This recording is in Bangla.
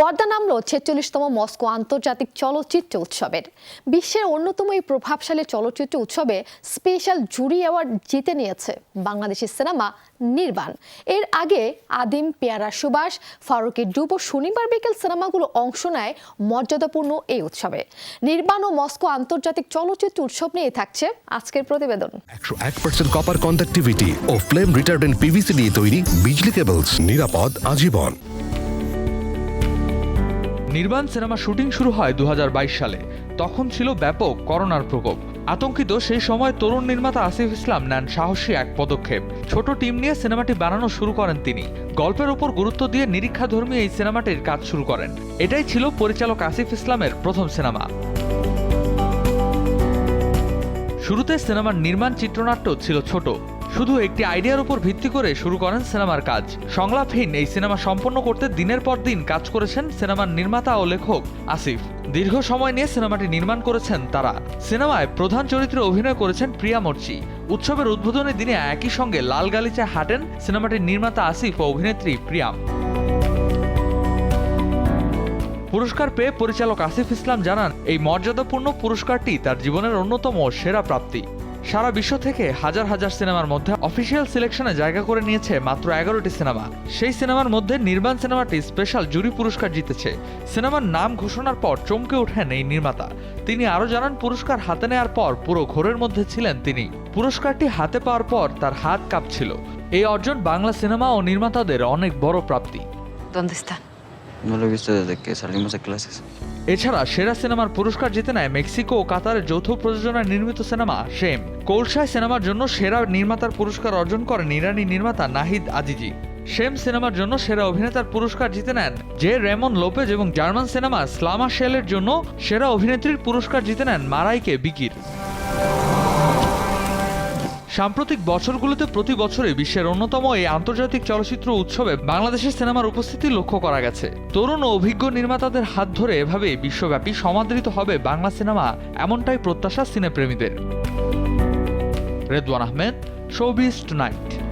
পর্দা নামলো ছেচল্লিশতম মস্কো আন্তর্জাতিক চলচ্চিত্র উৎসবের। বিশ্বের অন্যতম এই প্রভাবশালী চলচ্চিত্র উৎসবে স্পেশাল জুরি অ্যাওয়ার্ড জিতে নিয়েছে বাংলাদেশি সিনেমা নির্বাণ। এর আগে আদিম পেয়ারা সুবাস ফারুকের ডুব শনিবার বিকেল সিনেমাগুলো অংশ নেয় মর্যাদাপূর্ণ এই উৎসবে। নির্বাণ ও মস্কো আন্তর্জাতিক চলচ্চিত্র উৎসব নিয়ে থাকছে আজকের প্রতিবেদন। কপার কন্ডাক্টিভিটি ও ফ্লেম রিটার্ডেন্ট পিভিসি দিয়ে তৈরি বিজলি কেবলস নিরাপদ, আজীবন। নির্বাণ সিনেমা শুটিং শুরু হয় দু হাজার বাইশ সালে। তখন ছিল ব্যাপক করোনার প্রকোপ। আতঙ্কিত সেই সময় তরুণ নির্মাতা আসিফ ইসলাম নেন সাহসী এক পদক্ষেপ। ছোট টিম নিয়ে সিনেমাটি বানানো শুরু করেন তিনি। গল্পের ওপর গুরুত্ব দিয়ে নিরীক্ষাধর্মী এই সিনেমাটির কাজ শুরু করেন। এটাই ছিল পরিচালক আসিফ ইসলামের প্রথম সিনেমা। শুরুতে সিনেমার নির্মাণ চিত্রনাট্য ছিল ছোট। শুধু একটি আইডিয়ার উপর ভিত্তি করে শুরু করেন সিনেমার কাজ। সংলাপহীন এই সিনেমা সম্পন্ন করতে দিনের পর দিন কাজ করেছেন সিনেমার নির্মাতা ও লেখক আসিফ। দীর্ঘ সময় নিয়ে সিনেমাটি নির্মাণ করেছেন তারা। সিনেমায় প্রধান চরিত্রে অভিনয় করেছেন প্রিয়া মর্চি। উৎসবের উদ্বোধনী দিনে একই সঙ্গে লাল গালিচায় হাঁটেন সিনেমাটির নির্মাতা আসিফ ও অভিনেত্রী প্রিয়াম। পুরস্কার পেয়ে পরিচালক আসিফ ইসলাম জানান, এই মর্যাদাপূর্ণ পুরস্কারটি তার জীবনের অন্যতম সেরা প্রাপ্তি। সারা বিশ্ব থেকে হাজার হাজার সিনেমার মধ্যে অফিসিয়াল সিলেকশনে জায়গা করে নিয়েছে মাত্র এগারোটি সিনেমা। সেই সিনেমার মধ্যে নির্মাণ সিনেমাটি স্পেশাল জুরি পুরস্কার জিতেছে। সিনেমার নাম ঘোষণার পর চমকে ওঠেন এই নির্মাতা। তিনি আরও জানান, পুরস্কার হাতে নেওয়ার পর পুরো ঘোরের মধ্যে ছিলেন তিনি। পুরস্কারটি হাতে পাওয়ার পর তার হাত কাঁপছিল। এই অর্জন বাংলা সিনেমা ও নির্মাতাদের অনেক বড় প্রাপ্তি. No lo he visto desde que salimos de clases. এছাড়া সেরা সিনেমার পুরস্কার জিতে নেয় মেক্সিকো ও কাতারের যৌথ প্রযোজনায় নির্মিত সিনেমা, শেম। কলসায় সিনেমার জন্য সেরা নির্মাতার পুরস্কার অর্জন করেন ইরানি নির্মাতা নাহিদ আজিজি। শেম সিনেমার জন্য সেরা অভিনেতার পুরস্কার জিতে নেন জে রেমন লোপেজ এবং জার্মান সিনেমা স্লামা শেলের জন্য সেরা অভিনেত্রীর পুরস্কার জিতে নেন মারাইকে বিকির। সাম্প্রতিক বছরগুলোতে প্রতি বছরে বিশ্বের অন্যতম এই আন্তর্জাতিক চলচ্চিত্র উৎসবে বাংলাদেশের সিনেমার উপস্থিতি লক্ষ্য করা গেছে। তরুণ ও অভিজ্ঞ নির্মাতাদের হাত ধরে এভাবে বিশ্বব্যাপী সমাদৃত হবে বাংলা সিনেমা, এমনটাই প্রত্যাশা সিনেপ্রেমীদের। Redwan Ahmed showbiz tonight.